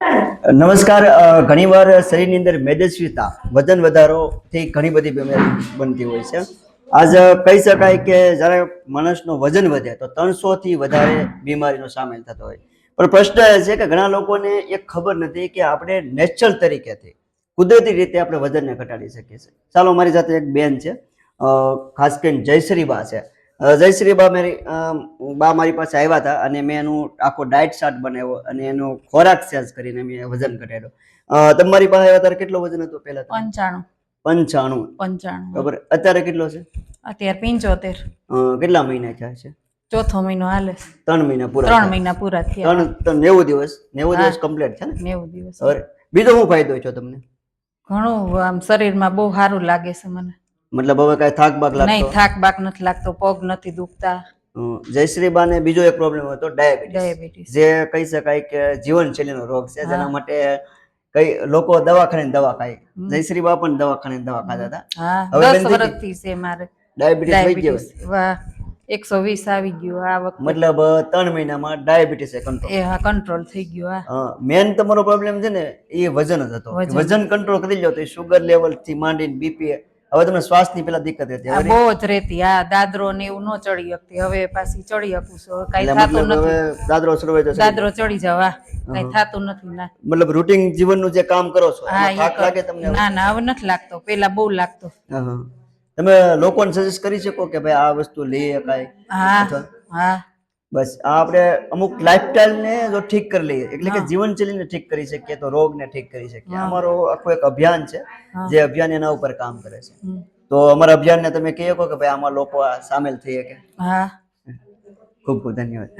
નમસ્કાર ઘણીવાર શરીરની અંદર મેદસ્વીતા વજન વધારોથી ઘણી બધી બીમારી બનતી હોય છે. આજ કહી શકાય કે જ્યારે માણસનું વજન વધે તો ત્રણસો થી વધારે બીમારીનો સામેલ થતો હોય. પણ પ્રશ્ન એ છે કે ઘણા લોકોને એ ખબર નથી કે આપણે નેચરલ તરીકેથી, કુદરતી રીતે આપણે વજનને ઘટાડી શકીએ છીએ. ચાલો, મારી સાથે એક બેન છે ખાસ કરીને જયશ્રી બા છે. અ, જયશ્રી બા મારી બા મારી પાસે આવ્યા હતા અને મેં એનું આખો ડાયટ ચાર્ટ બનાવ્યો અને એનો ખોરાક ચેન્જ કરીને મેં વજન ઘટાડ્યો. તમારી પાસે આવ્યા ત્યારે કેટલો વજન હતો પહેલા પંચાણું. પંચાણું. પંચાણું. બરાબર. અત્યારે કેટલો છે? અત્યારે પંચોતેર. કેટલા મહિના થયા છે? ચોથો મહિનો હાલે. ત્રણ મહિના પૂરા ત્રણ મહિના પૂરા થયા. ત્રણ નેવું દિવસ? નેવું. દિવસ કમ્પ્લીટ છે ને? નેવું દિવસ. બીજો શું ફાયદો છે તમને? ઘણું આમ શરીરમાં બહુ સારું લાગે છે મને. મતલબ હવે કાંઈ થાક બાક નહીં થાક બાક નથી લાગતો પગ નથી દુખતા. અ, જયશ્રી બાને બીજો એક પ્રોબ્લેમ હતો ડાયાબિટીસ. જે કહી શકાય કે જીવનશૈલીનો રોગ છે જેના માટે કઈ લોકો દવાખાને દવા ખાય. જયશ્રી બા પણ દવાખાને દવા ખાતા હતા. હવે દસ વર્ષથી છે મારે. ડાયાબિટીસ થઈ ગયો વાહ એકસો વીસ આવી ગયું આ વખત. મતલબ ત્રણ મહિનામાં ડાયાબિટીસ કંટ્રોલ એ હા કંટ્રોલ થઈ ગયું હા. મેન તમારો પ્રોબ્લેમ છે ને એ વજન જ હતો. વજન. વજન કંટ્રોલ કરી લો તો શુગર લેવલથી માંડીને બીપી હવે તમને શ્વાસની પેલા દિક્કત હતી હવે બહુ જ રહેતી આ દાદરો ને એવું ન ચડી શકતી. હવે પાછી ચડી શકું છું. કઈ થતું નથી. દાદરો શરૂ તો દાદરો ચડી જવા કઈ થતું નથી ના. મતલબ જીવન જીવનનું જે કામ કરો છો હા થાક લાગે તમને? ના ના હવે નથી લાગતો. પેલા બહુ લાગતો. હા, હા. તમે લોકોને સજેસ્ટ કરી શકો કે ભાઈ આ વસ્તુ લે કાઈ? હા હા. બસ આ આપણે અમુક લાઈફસ્ટાઈલ ને જો ઠીક કરી લઈએ એટલે કે જીવનશૈલીને ઠીક કરી શકીએ તો રોગને ઠીક કરી શકીએ. અમારો આખું એક અભિયાન છે જે અભિયાન એના ઉપર કામ કરે છે. તો અમારા અભિયાનને તમે કહી શકો કે ભાઈ આમાં લોકો સામેલ થઈ શકે હા. ખૂબ ખૂબ ધન્યવાદ.